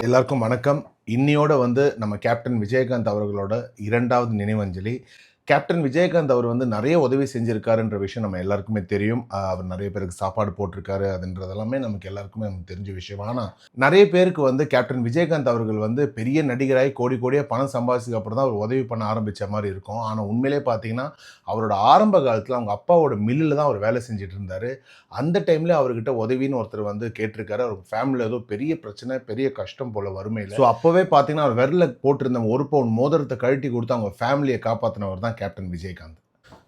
எல்லாருக்கும் வணக்கம். இன்னியோட வந்து நம்ம கேப்டன் விஜயகாந்த் அவர்களோட இரண்டாவது நினைவஞ்சலி. கேப்டன் விஜயகாந்த் அவர் வந்து நிறைய உதவி செஞ்சிருக்காருன்ற விஷயம் நம்ம எல்லாருக்குமே தெரியும். அவர் நிறைய பேருக்கு சாப்பாடு போட்டிருக்காரு அதுன்றதெல்லாமே நமக்கு எல்லாருக்குமே நமக்கு தெரிஞ்ச விஷயம். ஆனால் நிறைய பேருக்கு வந்து கேப்டன் விஜயகாந்த் அவர்கள் வந்து பெரிய நடிகராக கோடி கோடியாக பணம் சம்பாதிச்சதுக்கு அப்புறம் தான் அவர் உதவி பண்ண ஆரம்பித்த மாதிரி இருக்கும். ஆனால் உண்மையிலே பார்த்தீங்கன்னா அவரோட ஆரம்ப காலத்தில் அவங்க அப்பாவோட மில்லில் தான் அவர் வேலை செஞ்சுட்டு இருந்தார். அந்த டைமில் அவர்கிட்ட உதவின்னு ஒருத்தர் வந்து கேட்டிருக்காரு. அவர் ஃபேமிலியில் ஏதோ பெரிய பிரச்சனை பெரிய கஷ்டம் போல வறுமையில். ஸோ அப்போவே பார்த்தீங்கன்னா அவர் விரல போட்டிருந்த ஒரு பவுன் மோதிரத்தை கழட்டி கொடுத்து அவங்க ஃபேமிலியை காப்பாற்றினவர் தான் கேப்டன் விஜயகாந்த்.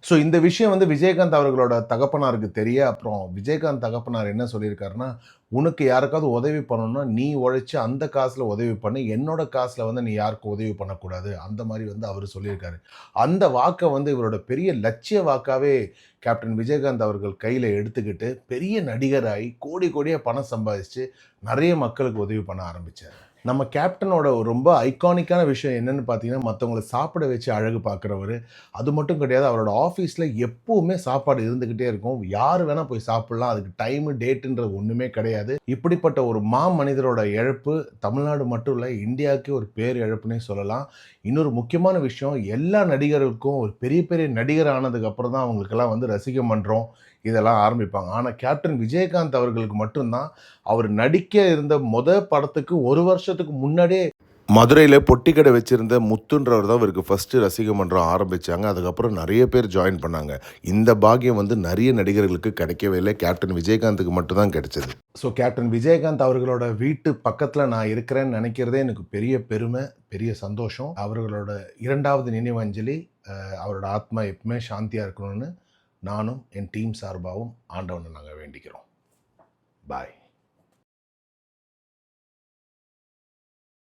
ஸோ இந்த விஷயம் வந்து விஜயகாந்த் அவர்களோட தகப்பனாருக்கு தெரிய அப்புறம் விஜயகாந்த் தகப்பனார் என்ன சொல்லியிருக்காருன்னா உனக்கு யாருக்காவது உதவி பண்ணணும்னா நீ உழைச்சி அந்த காசில் உதவி பண்ணு. என்னோட காசில் வந்து நீ யாருக்கும் உதவி பண்ணக்கூடாது. அந்த மாதிரி வந்து அவர் சொல்லியிருக்காரு. அந்த வாக்கை வந்து இவரோட பெரிய லட்சிய வாக்காகவே கேப்டன் விஜயகாந்த் அவர்கள் கையில் எடுத்துக்கிட்டு பெரிய நடிகராகி கோடி கோடியாக பணம் சம்பாதிச்சு நிறைய மக்களுக்கு உதவி பண்ண ஆரம்பித்தார் நம்ம கேப்டனோட ரொம்ப ஐகானிக்கான விஷயம் என்னென்னு பார்த்தீங்கன்னா மற்றவங்களை சாப்பிட வச்சு அழகு பார்க்குறவர். அது மட்டும் கிடையாது அவரோட ஆஃபீஸில் எப்போவுமே சாப்பாடு இருந்துக்கிட்டே இருக்கும். யார் வேணால் போய் சாப்பிட்லாம். அதுக்கு டைமு டேட்டுன்றது ஒன்றுமே கிடையாது. இப்படிப்பட்ட ஒரு மா மனிதரோட இழப்பு தமிழ்நாடு மட்டும் இல்லை இந்தியாவுக்கே ஒரு பேர் இழப்புனே சொல்லலாம். இன்னொரு முக்கியமான விஷயம் எல்லா நடிகர்களுக்கும் ஒரு பெரிய பெரிய நடிகர் ஆனதுக்கப்புறம் தான் அவங்களுக்கெல்லாம் வந்து ரசிக்க பண்ணுறோம் இதெல்லாம் ஆரம்பிப்பாங்க. ஆனால் கேப்டன் விஜயகாந்த் அவர்களுக்கு மட்டும்தான் அவர் நடிக்க இருந்த மொத படத்துக்கு ஒரு வருஷத்துக்கு முன்னாடியே மதுரையில் பொட்டிக்கடை வச்சிருந்த முத்துன்றவர் தான் இவருக்கு ஃபஸ்ட்டு ரசிக மன்றம் ஆரம்பித்தாங்க அதுக்கப்புறம் நிறைய பேர் ஜாயின் பண்ணாங்க. இந்த பாக்கியம் வந்து நிறைய நடிகர்களுக்கு கிடைக்கவே இல்லை. கேப்டன் விஜயகாந்துக்கு மட்டும்தான் கிடைச்சது. ஸோ கேப்டன் விஜயகாந்த் அவர்களோட வீட்டு பக்கத்தில் நான் இருக்கிறேன்னு நினைக்கிறதே எனக்கு பெரிய பெருமை பெரிய சந்தோஷம். அவர்களோட இரண்டாவது நினைவஞ்சலி அவரோட ஆத்மா எப்பவுமே சாந்தியாக இருக்கணும்னு நானும் என் டீம் சார்பாகவும் ஆண்டவனை நாங்கள் வேண்டிக்கிறோம். பாய்.